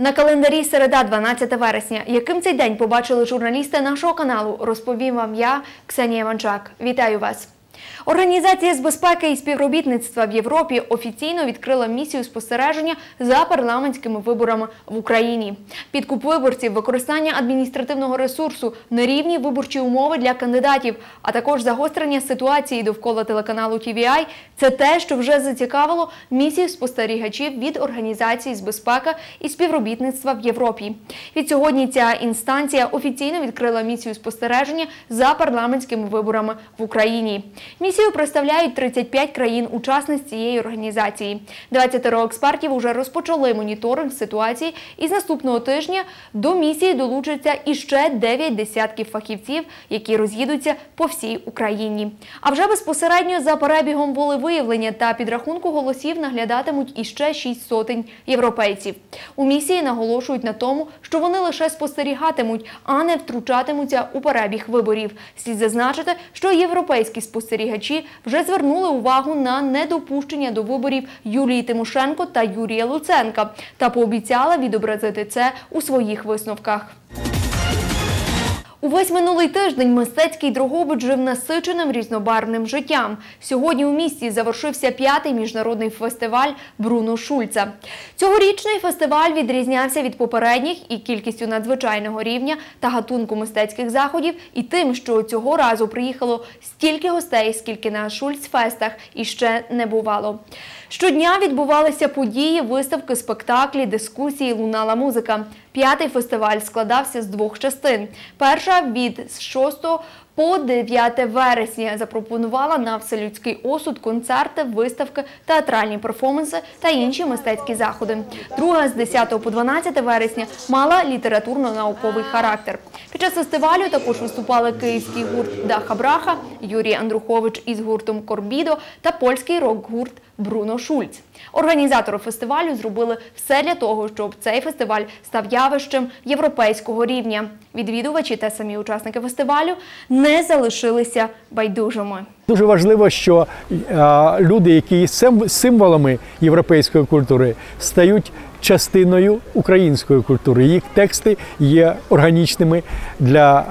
На календарі середа, 12 вересня. Яким цей день побачили журналісти нашого каналу, розповім вам я, Ксенія Ванчак. Вітаю вас. Організація з безпеки і співробітництва в Європі офіційно відкрила місію спостереження за парламентськими виборами в Україні. Підкуп виборців, використання адміністративного ресурсу, нерівні виборчі умови для кандидатів, а також загострення ситуації довкола телеканалу TVI – це те, що вже зацікавило місію спостерігачів від організації з безпеки і співробітництва в Європі. Від сьогодні ця інстанція офіційно відкрила місію спостереження за парламентськими виборами в Україні. Місію представляють 35 країн-учасниць цієї організації. 20 експертів уже розпочали моніторинг ситуації, і з наступного тижня до місії долучаться іще 9 десятків фахівців, які роз'їдуться по всій Україні. А вже безпосередньо за перебігом волевиявлення та підрахунку голосів наглядатимуть іще 6 сотень європейців. У місії наголошують на тому, що вони лише спостерігатимуть, а не втручатимуться у перебіг виборів. Слід зазначити, що європейські спостерігачі вже звернули увагу на недопущення до виборів Юлії Тимошенко та Юрія Луценка та пообіцяла відобразити це у своїх висновках. Увесь минулий тиждень мистецький Дрогобич жив насиченим різнобарвним життям. Сьогодні у місті завершився п'ятий міжнародний фестиваль Бруно Шульца. Цьогорічний фестиваль відрізнявся від попередніх і кількістю надзвичайного рівня та гатунку мистецьких заходів, і тим, що цього разу приїхало стільки гостей, скільки на Шульцфестах іще не бувало. Щодня відбувалися події, виставки, спектаклі, дискусії, лунала музика. П'ятий фестиваль складався з двох частин. Перша від 6 по 9 вересня запропонувала на вселюдський осуд концерти, виставки, театральні перформанси та інші мистецькі заходи. Друга з 10 по 12 вересня мала літературно-науковий характер. Під час фестивалю також виступали київський гурт Даха Браха, Юрій Андрухович із гуртом Корбідо та польський рок-гурт Бруно Шульц. Організатори фестивалю зробили все для того, щоб цей фестиваль став явищем європейського рівня. Відвідувачі та самі учасники фестивалю не залишилися байдужими. Дуже важливо, що люди, які є символами європейської культури, стають частиною української культури. Їх тексти є органічними для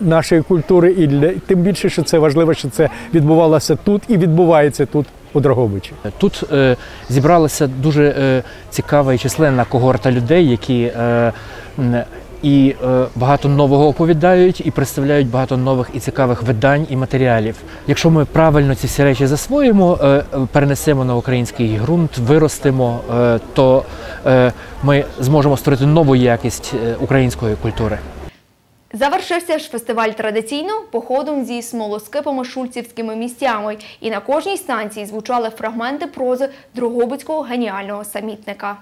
нашої культури, і для тим більше, що це важливо, що це відбувалося тут і відбувається тут у Дрогобичі. Тут е, зібралася дуже е, цікава і численна когорта людей, які е, і е, багато нового оповідають, і представляють багато нових і цікавих видань і матеріалів. Якщо ми правильно ці всі речі засвоїмо, е, е, перенесемо на український ґрунт, виростимо, е, то е, ми зможемо створити нову якість е, української культури. Завершився ж фестиваль традиційно походом зі смолоскипами шульцівськими місцями, і на кожній станції звучали фрагменти прози Дрогобицького геніального самітника.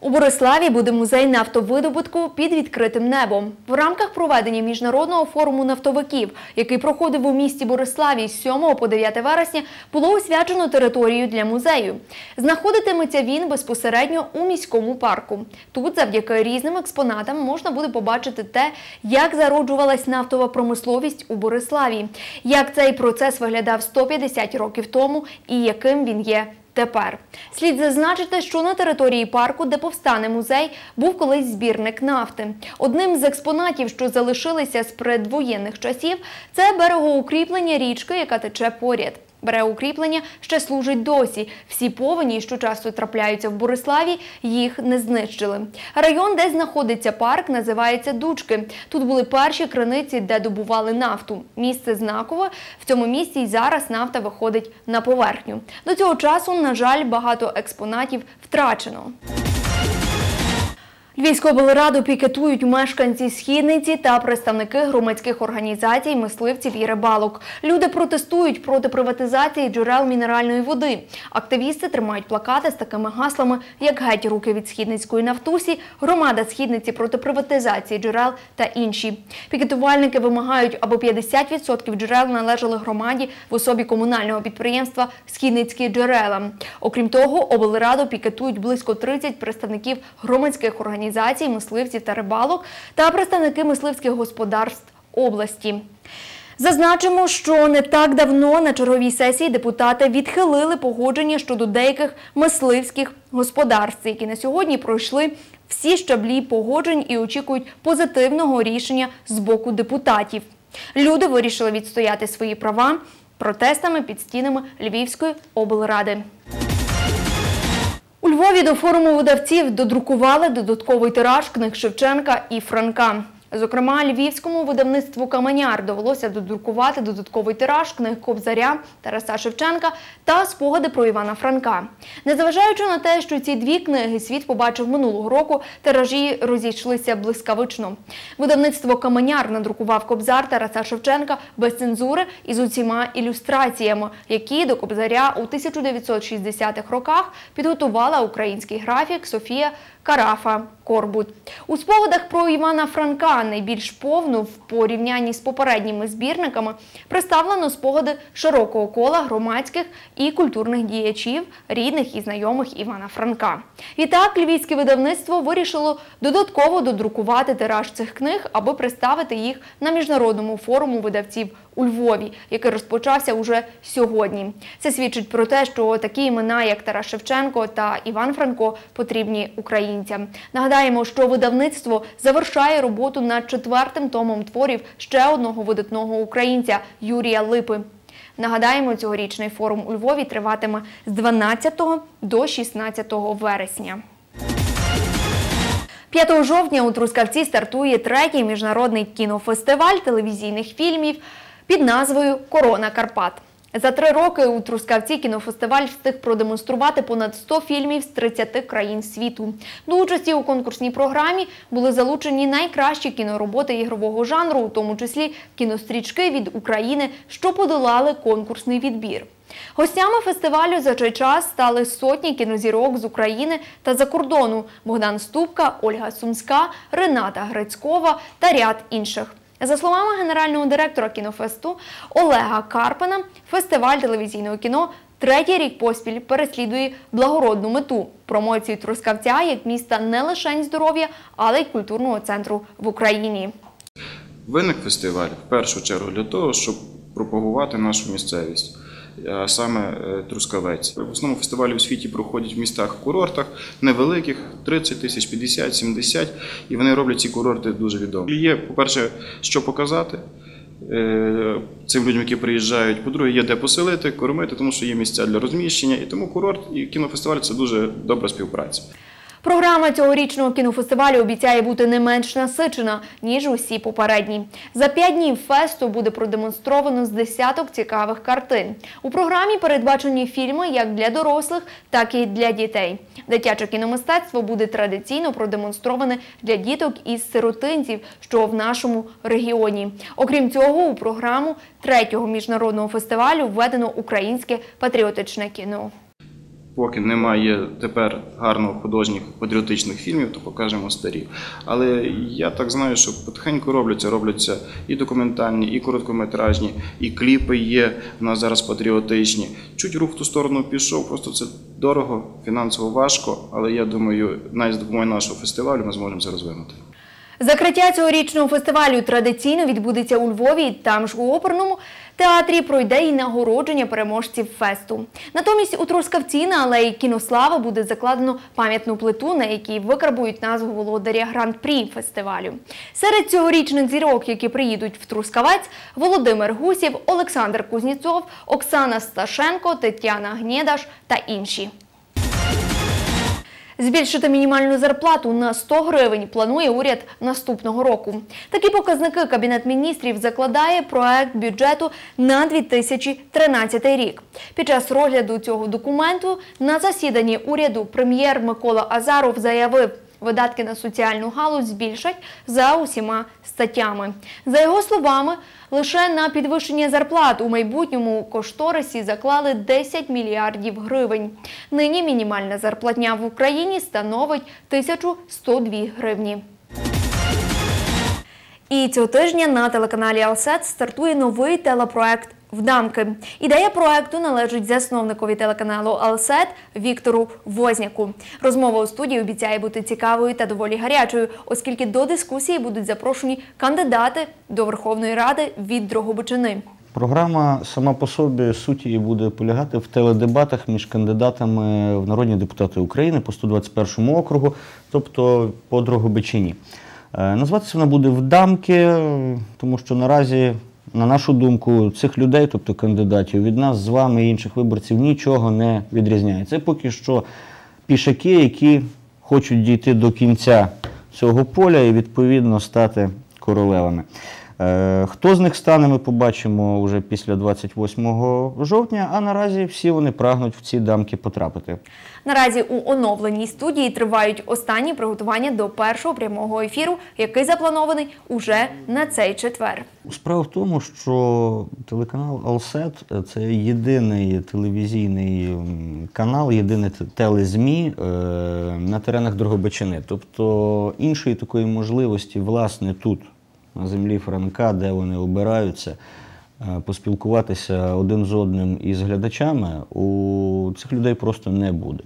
У Бориславі буде музей нафтовидобутку під відкритим небом. В рамках проведення міжнародного форуму нафтовиків, який проходив у місті Бориславі з 7 по 9 вересня, було освячено територію для музею. Знаходитиметься він безпосередньо у міському парку. Тут, завдяки різним експонатам, можна буде побачити те, як зароджувалась нафтова промисловість у Бориславі, як цей процес виглядав 150 років тому і яким він є Тепер слід зазначити, що на території парку, де повстане музей, був колись збірник нафти. Одним з експонатів, що залишилися з предвоєнних часів, це берегоукріплення річки, яка тече поряд. Берегоукріплення ще служить досі. Всі повені, що часто трапляються в Бориславі, їх не знищили. Район, де знаходиться парк, називається Дучки. Тут були перші криниці, де добували нафту. Місце знакове. В цьому місці й зараз нафта виходить на поверхню. До цього часу, на жаль, багато експонатів втрачено. Облраду пікетують мешканці східниці та представники громадських організацій, мисливців і рибалок. Люди протестують проти приватизації джерел мінеральної води. Активісти тримають плакати з такими гаслами, як геть руки від східницької нафтусі, громада східниці проти приватизації джерел та інші. Пікетувальники вимагають, аби 50% джерел належали громаді в особі комунального підприємства Східницькі джерела. Окрім того, облраду пікетують близько 30 представників громадських організацій, мисливців та рибалок та представники мисливських господарств області. Зазначимо, що не так давно на черговій сесії депутати відхилили погодження щодо деяких мисливських господарств, які на сьогодні пройшли всі щаблі погоджень і очікують позитивного рішення з боку депутатів. Люди вирішили відстояти свої права протестами під стінами Львівської облради. Львові до форуму видавців додрукували додатковий тираж книг Шевченка і Франка. Зокрема, львівському видавництву Каменяр довелося додрукувати додатковий тираж книг Кобзаря Тараса Шевченка та спогади про Івана Франка. Незважаючи на те, що ці дві книги світ побачив минулого року, тиражі розійшлися блискавично. Видавництво Каменяр надрукував Кобзар Тараса Шевченка без цензури і з усіма ілюстраціями, які до Кобзаря у 1960-х роках підготувала український графік Софія Карафа Корбут. У спогадах про Івана Франка найбільш повну в порівнянні з попередніми збірниками представлено спогади широкого кола громадських і культурних діячів, рідних і знайомих Івана Франка. Відтак львівське видавництво вирішило додатково додрукувати тираж цих книг, аби представити їх на міжнародному форуму видавців у Львові, який розпочався уже сьогодні. Це свідчить про те, що такі імена, як Тарас Шевченко та Іван Франко, потрібні українцям. Нагадаємо, що видавництво завершає роботу над четвертим томом творів ще одного видатного українця Юрія Липи. Нагадаємо, цьогорічний форум у Львові триватиме з 12 до 16 вересня. 5 жовтня у Трускавці стартує третій міжнародний кінофестиваль телевізійних фільмів під назвою Корона Карпат. За три роки у Трускавці кінофестиваль встиг продемонструвати понад 100 фільмів з 30 країн світу. До участі у конкурсній програмі були залучені найкращі кінороботи ігрового жанру, у тому числі кінострічки від України, що подолали конкурсний відбір. Гостями фестивалю за цей час стали сотні кінозірок з України та за кордону Богдан Ступка, Ольга Сумська, Рената Грицькова та ряд інших. За словами генерального директора кінофесту Олега Карпена, фестиваль телевізійного кіно третій рік поспіль переслідує благородну мету промоцію Трускавця як міста не лише здоров'я, але й культурного центру в Україні. Виник фестиваль в першу чергу для того, щоб пропагувати нашу місцевість, а саме е, Трускавець. В основному фестивалі у світі проходять в містах-курортах невеликих 30 тисяч, 50, 70, і вони роблять ці курорти дуже відомі. Є, по-перше, що показати. е, Цим людям, які приїжджають, по-друге, є де поселити, кормити, тому що є місця для розміщення, і тому курорт і кінофестиваль це дуже добра співпраця. Програма цьогорічного кінофестивалю обіцяє бути не менш насичена, ніж усі попередні. За п'ять днів фесту буде продемонстровано з десяток цікавих картин. У програмі передбачені фільми як для дорослих, так і для дітей. Дитяче кіномистецтво буде традиційно продемонстроване для діток із сиротинців, що в нашому регіоні. Окрім цього, у програму третього міжнародного фестивалю введено українське патріотичне кіно. Поки немає тепер гарно художніх патріотичних фільмів, то покажемо старі. Але я так знаю, що потихеньку робляться, робляться і документальні, і короткометражні, і кліпи є в нас зараз патріотичні. Чуть рух в ту сторону пішов, просто це дорого, фінансово важко, але я думаю, навіть з допомогою нашого фестивалю ми зможемо це розвинути. Закриття цьогорічного фестивалю традиційно відбудеться у Львові. Там ж у оперному театрі пройде і нагородження переможців фесту. Натомість у Трускавці на алеї Кінослава буде закладено пам'ятну плиту, на якій викарбують назву володаря гран-прі фестивалю. Серед цьогорічних зірок, які приїдуть в Трускавець, Володимир Гусів, Олександр Кузніцов, Оксана Сташенко, Тетяна Гнєдаш та інші. Збільшити мінімальну зарплату на 100 гривень планує уряд наступного року. Такі показники Кабінет міністрів закладає проект бюджету на 2013 рік. Під час розгляду цього документу на засіданні уряду прем'єр Микола Азаров заявив, видатки на соціальну галузь збільшать за усіма статтями. За його словами, лише на підвищення зарплат у майбутньому кошторисі заклали 10 мільярдів гривень. Нині мінімальна зарплатня в Україні становить 1102 гривні. І цього тижня на телеканалі Алсет стартує новий телепроект в дамки. Ідея проекту належить засновникові телеканалу Алсет Віктору Возняку. Розмова у студії обіцяє бути цікавою та доволі гарячою, оскільки до дискусії будуть запрошені кандидати до Верховної Ради від Дрогобичини. Програма сама по собі суть її буде полягати в теледебатах між кандидатами в народні депутати України по 121 округу, тобто по Дрогобичині. Е, Називатися вона буде «Вдамки», тому що наразі, на нашу думку, цих людей, тобто кандидатів, від нас з вами і інших виборців нічого не відрізняється. Це поки що пішаки, які хочуть дійти до кінця цього поля і відповідно стати королевами. Е, Хто з них стане, ми побачимо вже після 28 жовтня, а наразі всі вони прагнуть в ці дамки потрапити. Наразі у оновленій студії тривають останні приготування до першого прямого ефіру, який запланований уже на цей четвер. Справа в тому, що телеканал Алсет це єдиний телевізійний канал, єдине телезмі е, на теренах Дрогобичини. Тобто іншої такої можливості, власне, тут, на землі Франка, де вони обираються, е, поспілкуватися один з одним із глядачами, у цих людей просто не буде.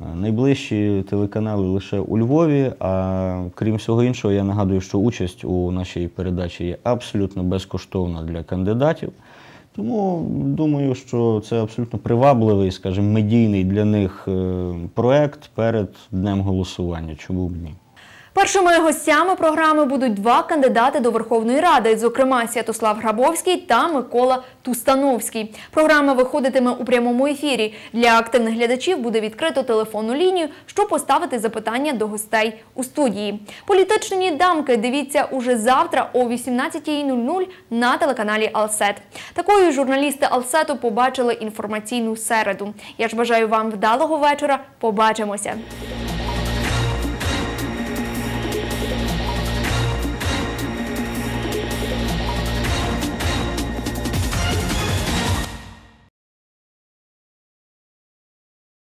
Е, Найближчі телеканали лише у Львові. А крім всього іншого, я нагадую, що участь у нашій передачі є абсолютно безкоштовна для кандидатів. Тому думаю, що це абсолютно привабливий, скажімо, медійний для них е, проект перед днем голосування. Чому б ні? Першими гостями програми будуть два кандидати до Верховної Ради, зокрема Святослав Грабовський та Микола Тустановський. Програма виходитиме у прямому ефірі. Для активних глядачів буде відкрито телефонну лінію, щоб поставити запитання до гостей у студії. Політичні дамки дивіться уже завтра о 18.00 на телеканалі Алсет. Такою журналісти Алсету побачили інформаційну середу. Я ж бажаю вам вдалого вечора. Побачимося.